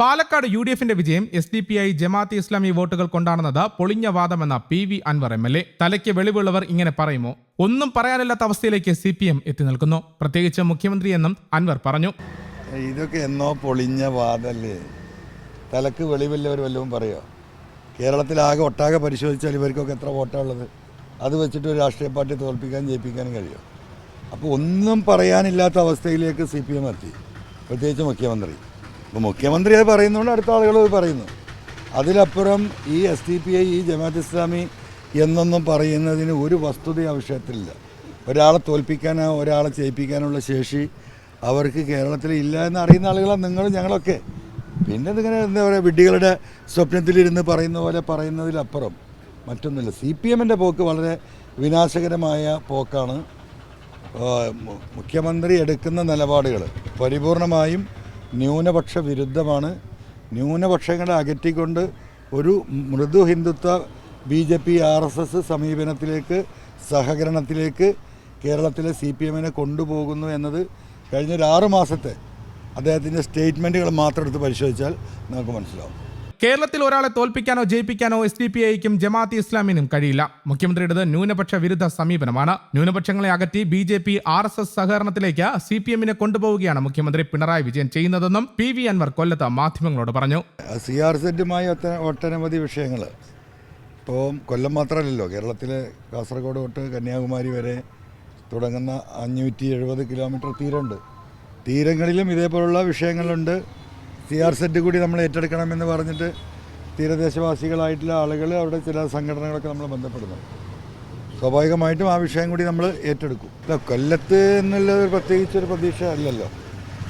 Palakkad U D എഫിന്റെ വിജയം S D P I Jamaat Islami വോട്ടുകൾ കൊണ്ടാണെന്നത് പൊളിഞ്ഞ വാദമെന്ന P V Anvar M L A. തലയ്ക്ക് വെളിവുള്ളവർ ഇങ്ങനെ പറയുമോ? ഒന്നും പറയാനില്ലാത്ത അവസ്ഥയിലേക്ക് സി പി എം എത്തി നിൽക്കുന്നു. പ്രത്യേകിച്ച് മുഖ്യമന്ത്രി എന്നും അൻവർ പറഞ്ഞു. ഇതൊക്കെ എന്നോ പൊളിഞ്ഞ വാദല്ലേ തലക്ക് വെളിവില്ലവർ വല്ലതും പറയോ? കേരളത്തിലാകെ ഒട്ടാകെ പരിശോധിച്ചാൽ ഇവർക്കൊക്കെ എത്ര വോട്ടാണുള്ളത് അത് വെച്ചിട്ട് ഒരു രാഷ്ട്രീയ പാർട്ടി തോൽപ്പിക്കാൻ ജയിപ്പിക്കാനും കഴിയും? അപ്പോൾ ഒന്നും പറയാനില്ലാത്ത അവസ്ഥയിലേക്ക് സി പി എം എത്തി. പ്രത്യേകിച്ച് മുഖ്യമന്ത്രി. അപ്പോൾ മുഖ്യമന്ത്രി അത് പറയുന്നുണ്ട് അടുത്ത ആളുകൾ അത് പറയുന്നു. അതിലപ്പുറം ഈ എസ് ഡി പി ഐ ഈ ജമാഅത്ത് ഇസ്ലാമി എന്നൊന്നും പറയുന്നതിന് ഒരു വസ്തുത ആവശ്യത്തിലില്ല. ഒരാളെ തോൽപ്പിക്കാനോ ഒരാളെ ചെയ്യിപ്പിക്കാനുള്ള ശേഷി അവർക്ക് കേരളത്തിൽ ഇല്ല എന്ന് അറിയുന്ന ആളുകളാണ് നിങ്ങളും ഞങ്ങളൊക്കെ. പിന്നെ ഇതിങ്ങനെ എന്താ പറയുക വിഡ്ഢികളുടെ സ്വപ്നത്തിലിരുന്ന് പറയുന്ന പോലെ പറയുന്നതിലപ്പുറം മറ്റൊന്നുമില്ല. സി പി എമ്മിന്റെ പോക്ക് വളരെ വിനാശകരമായ പോക്കാണ്. മുഖ്യമന്ത്രി എടുക്കുന്ന നിലപാടുകൾ. പരിപൂർണമായും ന്യൂനപക്ഷ വിരുദ്ധമാണ് ന്യൂനപക്ഷങ്ങളെ അകറ്റിക്കൊണ്ട് ഒരു മൃദു Hindutva B J P R S S സമീപനത്തിലേക്ക് സഹകരണത്തിലേക്ക് കേരളത്തിലെ സി പി എമ്മിനെ കൊണ്ടുപോകുന്നു എന്നത് കഴിഞ്ഞ ഒരു ആറ് മാസത്തെ അദ്ദേഹത്തിന്റെ സ്റ്റേറ്റ്മെന്റുകൾ മാത്രം എടുത്ത് പരിശോധിച്ചാൽ നമുക്ക് മനസ്സിലാവും. കേരളത്തിൽ ഒരാളെ തോൽപ്പിക്കാനോ ജയിപ്പിക്കാനോ എസ് ഡി പി ഐക്കും ജമാഅത്ത് ഇസ്ലാമിനും കഴിയില്ല. മുഖ്യമന്ത്രിയുടെ ന്യൂനപക്ഷ വിരുദ്ധ സമീപനമാണ്. ന്യൂനപക്ഷങ്ങളെ അകറ്റി B J P R S S സഹകരണത്തിലേക്ക് C P എമ്മിനെ കൊണ്ടുപോവുകയാണ് മുഖ്യമന്ത്രി പിണറായി വിജയൻ ചെയ്യുന്നതെന്നും പി വി അൻവർ കൊല്ലത്ത് മാധ്യമങ്ങളോട് പറഞ്ഞു. സി ആർ സെറ്റുമായി ഒട്ടനവധി വിഷയങ്ങൾ. ഇപ്പോൾ കൊല്ലം മാത്രമല്ലല്ലോ. കേരളത്തിലെ കാസർഗോഡ് തൊട്ട് കന്യാകുമാരി വരെ തുടങ്ങുന്ന അഞ്ഞൂറ്റി എഴുപത് കിലോമീറ്റർ തീരമുണ്ട്. തീരങ്ങളിലും ഇതേപോലുള്ള വിഷയങ്ങളുണ്ട്. സി ആർ സെറ്റ് കൂടി നമ്മൾ ഏറ്റെടുക്കണമെന്ന് പറഞ്ഞിട്ട് തീരദേശവാസികളായിട്ടുള്ള ആളുകൾ അവിടെ ചില സംഘടനകളൊക്കെ നമ്മൾ ബന്ധപ്പെടുന്നു. സ്വാഭാവികമായിട്ടും ആ വിഷയം കൂടി നമ്മൾ ഏറ്റെടുക്കും. അല്ല കൊല്ലത്ത് എന്നുള്ള ഒരു പ്രത്യേകിച്ചൊരു പ്രതീക്ഷ അല്ലല്ലോ.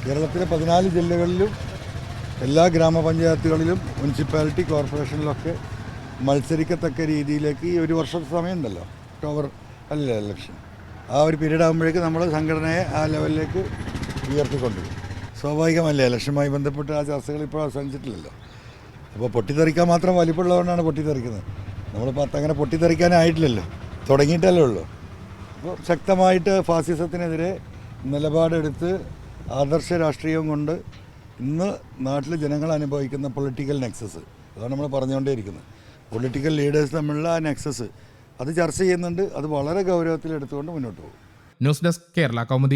കേരളത്തിലെ പതിനാല് ജില്ലകളിലും എല്ലാ ഗ്രാമപഞ്ചായത്തുകളിലും മുനിസിപ്പാലിറ്റി കോർപ്പറേഷനിലൊക്കെ മത്സരിക്കത്തക്ക രീതിയിലേക്ക് ഈ ഒരു വർഷത്തെ സമയമുണ്ടല്ലോ. ഒക്ടോബർ അല്ല ഇലക്ഷൻ. ആ ഒരു പീരീഡ് ആകുമ്പോഴേക്ക് നമ്മൾ സംഘടനയെ ആ ലെവലിലേക്ക് ഉയർത്തിക്കൊണ്ടുവരും സ്വാഭാവികമല്ലേ? ഇലക്ഷനുമായി ബന്ധപ്പെട്ട് ആ ചർച്ചകൾ ഇപ്പോൾ അവസാനിച്ചിട്ടില്ലല്ലോ. അപ്പോൾ പൊട്ടിത്തെറിക്കാൻ മാത്രം വലിപ്പമുള്ളതുകൊണ്ടാണ് പൊട്ടിത്തെറിക്കുന്നത്. നമ്മളിപ്പോൾ അങ്ങനെ പൊട്ടിത്തെറിക്കാനായിട്ടില്ലല്ലോ. തുടങ്ങിയിട്ടല്ലേ ഉള്ളൂ. അപ്പോൾ ശക്തമായിട്ട് ഫാസിസത്തിനെതിരെ നിലപാടെടുത്ത് ആദർശ രാഷ്ട്രീയം കൊണ്ട് ഇന്ന് നാട്ടിൽ ജനങ്ങൾ അനുഭവിക്കുന്ന പൊളിറ്റിക്കൽ നെക്സസ് അതാണ് നമ്മൾ പറഞ്ഞുകൊണ്ടേയിരിക്കുന്നത്. പൊളിറ്റിക്കൽ ലീഡേഴ്സ് തമ്മിലുള്ള ആ നെക്സസ് അത് ചർച്ച ചെയ്യുന്നുണ്ട്. അത് വളരെ ഗൗരവത്തിൽ എടുത്തുകൊണ്ട് മുന്നോട്ട് പോകും. News desk Kerala Kaumudi